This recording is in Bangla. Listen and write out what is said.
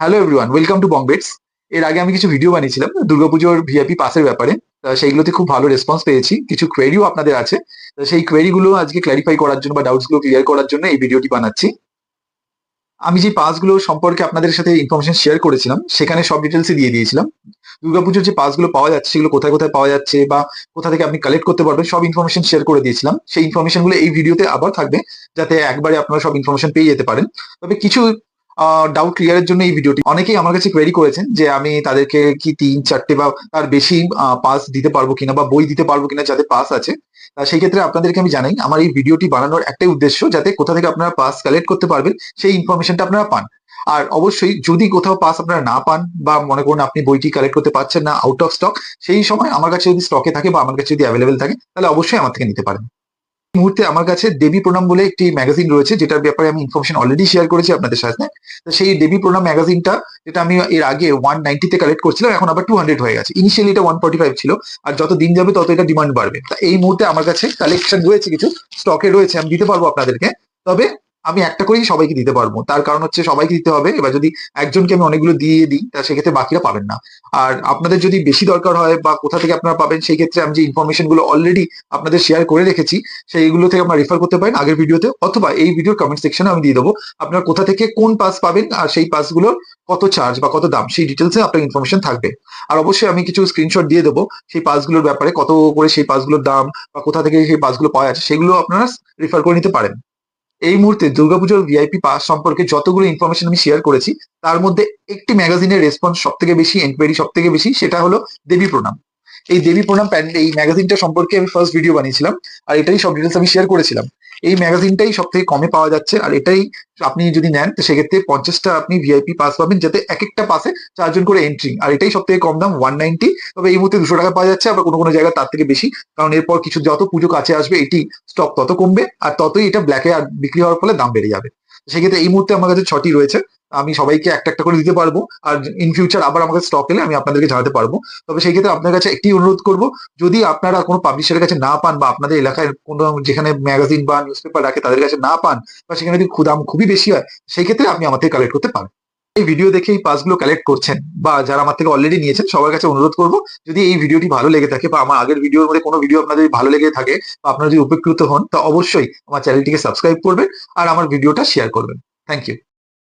হ্যালো এভরিওয়ান ওয়েলকাম টু বংবেটস এর আগে আমি কিছু ভিডিও বানিয়েছিলাম, দুর্গাপুজোর ভিআইপি পাসের ব্যাপারে। সেইগুলোতে খুব ভালো রেসপন্স পেয়েছি। কিছু কোয়েরিও আপনাদের আছে। সেই কোয়েরিগুলো আজকে ক্ল্যারিফাই করার জন্য বা ডাউটসগুলো ক্লিয়ার করার জন্য এই ভিডিওটি বানাচ্ছি। আমি যে পাসগুলো সম্পর্কে আপনাদের সাথে ইনফরমেশন শেয়ার করেছিলাম, সেখানে সব ডিটেলসই দিয়ে দিয়েছিলাম। দুর্গাপুজোর যে পাসগুলো পাওয়া যাচ্ছে, সেগুলো কোথায় কোথায় পাওয়া যাচ্ছে বা কোথা থেকে আপনি কালেক্ট করতে পারবেন, সব ইনফরমেশন শেয়ার করে দিয়েছিলাম। সেই ইনফরমেশনগুলো এই ভিডিওতে আবার থাকবে, যাতে একবারে আপনারা সব ইনফরমেশন পেয়ে যেতে পারেন। তবে কিছু ডাউট ক্লিয়ারের জন্য এই ভিডিওটি অনেকেই আমার কাছে কোয়েরি করেছেন যে আমি তাদেরকে কি তিন, চারটে বা তার বেশি পাস দিতে পারব কিনা বা বই দিতে পারব কিনা যাতে পাস আছে সেই ক্ষেত্রে আপনাদেরকে আমি জানাই, আমার এই ভিডিওটি বানানোর একটাই উদ্দেশ্য যাতে কোথা থেকে আপনারা পাস কালেক্ট করতে পারবেন, সেই ইনফরমেশনটা আপনারা পান। আর অবশ্যই যদি কোথাও পাস আপনারা না পান বা মনে করুন আপনি বইটি কালেক্ট করতে পারছেন না আউট অফ স্টক সেই সময় আমার কাছে যদি স্টকে থাকে বা আমার কাছে যদি অ্যাভেলেবেল থাকে, তাহলে অবশ্যই আমার থেকে নিতে পারেন। মুহূর্তে আমার কাছে দেবী প্রণাম বলে একটি ম্যাগাজিন রয়েছে, যেটার ব্যাপারে আমি ইনফরমেশন অলরেডি শেয়ার করেছি আপনাদের সাথে। সেই দেবী প্রণাম ম্যাগাজিনটা যেটা আমি এর আগে ওয়ান নাইনটিতে কালেক্ট করছিলাম, এখন আবার টু হান্ড্রেড হয়ে গেছে। ইনিশিয়ালি এটা ওয়ান ফর্টি ফাইভ ছিল, আর যত দিন যাবে তত এটা ডিমান্ড বাড়বে। তা এই মুহূর্তে আমার কাছে কালেকশন রয়েছে কিছু স্টকে রয়েছে, আমি দিতে পারব আপনাদেরকে। তবে আমি একটা করেই সবাইকে দিতে পারব। তার কারণ হচ্ছে সবাইকে দিতে হবে। এবার যদি একজনকে আমি অনেকগুলো দিয়ে দিই, তা সেক্ষেত্রে বাকিরা পাবেন না। আর আপনাদের যদি বেশি দরকার হয় বা কোথা থেকে আপনারা পাবেন, সেই ক্ষেত্রে আমি যে ইনফরমেশনগুলো অলরেডি আপনাদের শেয়ার করে রেখেছি, সেইগুলো থেকে আপনারা রেফার করতে পারেন। আগের ভিডিওতে অথবা এই ভিডিওর কমেন্ট সেকশনে আমি দিয়ে দেবো। আপনারা কোথা থেকে কোন পাস পাবেন আর সেই পাসগুলোর কত চার্জ বা কত দাম, সেই ডিটেলসে আপনার ইনফরমেশন থাকবে। আর অবশ্যই আমি কিছু স্ক্রিনশট দিয়ে দেবো, সেই পাসগুলোর ব্যাপারে কত করে সেই পাসগুলোর দাম বা কোথা থেকে সেই পাসগুলো পাওয়া যাচ্ছে, সেগুলো আপনারা রেফার করে নিতে পারেন। এই মুহূর্তে দুর্গাপুজোর ভিআইপি পাস সম্পর্কে যতগুলো ইনফরমেশন আমি শেয়ার করেছি, তার মধ্যে একটি ম্যাগাজিনের রেসপন্স সব থেকে বেশি এনকোয়ারি সব থেকে বেশি, সেটা হলো দেবী প্রণাম। এই দেবী প্রণাম প্যান্ড এই ম্যাগাজিনটা সম্পর্কে আমি ফার্স্ট ভিডিও বানিয়েছিলাম, আর এটাই সব ডিটেলস আমি শেয়ার করেছিলাম। এই ম্যাগাজিনটাই সব থেকে কমে পাওয়া যাচ্ছে, আর এটাই আপনি যদি নেন, তো সেক্ষেত্রে পঞ্চাশটা আপনি ভিআইপি পাস পাবেন, যাতে এক একটা পাসে চারজন করে এন্ট্রি আর এটাই সব থেকে কম দাম ওয়ান নাইনটি তবে এই মুহূর্তে দুশো টাকা পাওয়া যাচ্ছে, আবার কোনো কোনো জায়গায় তার থেকে বেশি, কারণ এরপর কিছু যত পুজো কাছে আসবে, এটি স্টক তত কমবে, আর ততই এটা ব্ল্যাকে আর বিক্রি হওয়ার ফলে দাম বেড়ে যাবে। সেক্ষেত্রে এই মুহূর্তে আমার কাছে ছটি রয়েছে। আমি সবাইকে একটা একটা করে দিতে পারব। আর ইন ফিউচার আবার আমাকে স্টক এলে আমি আপনাদেরকে জানাতে পারব। তবে সেই ক্ষেত্রে আপনার কাছে একটি অনুরোধ করব, যদি আপনারা কোনো পাবলিশারের কাছে না পান বা আপনাদের এলাকায় কোনো যেখানে ম্যাগাজিন বা নিউজ পেপার রাখে তাদের কাছে না পান বা সেখানে যদি দাম খুবই বেশি হয়, সেই ক্ষেত্রে আপনি থেকে কালেক্ট করতে পারেন। এই ভিডিও দেখে এই পাসগুলো কালেক্ট করছেন বা যারা আমার থেকে অলরেডি নিয়েছেন, সবার কাছে অনুরোধ করব, যদি এই ভিডিওটি ভালো লেগে থাকে বা আমার আগের ভিডিওর মধ্যে কোনো ভিডিও আপনাদের ভালো লেগে থাকে বা আপনারা যদি উপকৃত হন, তা অবশ্যই আমার চ্যানেলটিকে সাবস্ক্রাইব করবেন আর আমার ভিডিওটা শেয়ার করবেন। Thank you